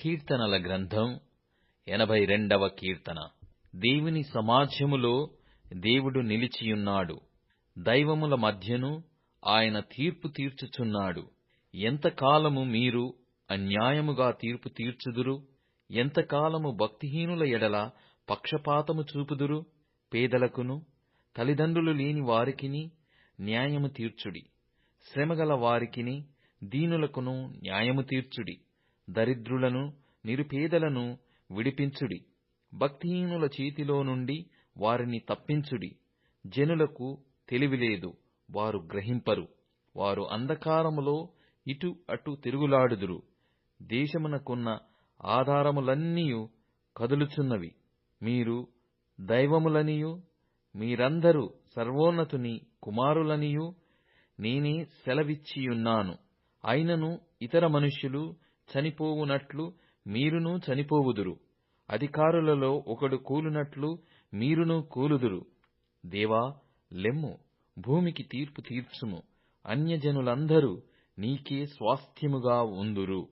కీర్తనల గ్రంథం ఎనభై రెండవ కీర్తన. దేవుని సమాజములో దేవుడు నిలిచియున్నాడు. దైవముల మధ్యను ఆయన తీర్పు తీర్చుచున్నాడు. ఎంతకాలము మీరు అన్యాయముగా తీర్పు తీర్చుదురు? ఎంతకాలము భక్తిహీనుల ఎడల పక్షపాతము చూపుదురు? పేదలకును తల్లిదండ్రులు లేని వారికిని న్యాయము తీర్చుడి. శ్రమగల వారికిని దీనులకును న్యాయము తీర్చుడి. దరిద్రులను నిరుపేదలను విడిపించుడి. భక్తిహీనుల చేతిలో నుండి వారిని తప్పించుడి. జనులకు తెలివిలేదు వారు గ్రహింపరు. వారు అంధకారములో ఇటు అటు తిరుగులాడుదురు. దేశమునకున్న ఆధారములన్నీయు కదులుచున్నవి. మీరు దైవములనియు మీరందరూ సర్వోన్నతుని కుమారులనియు నేనే సెలవిచ్చియున్నాను. అయినను ఇతర మనుష్యులు చనిపోవునట్లు మీరునూ చనిపోవుదురు. అధికారులలో ఒకడు కూలునట్లు మీరునూ కూలుదురు. దేవా లెమ్ము భూమికి తీర్పు తీర్చుము. అన్యజనులందరూ నీకే స్వాస్థ్యముగా ఉందురు.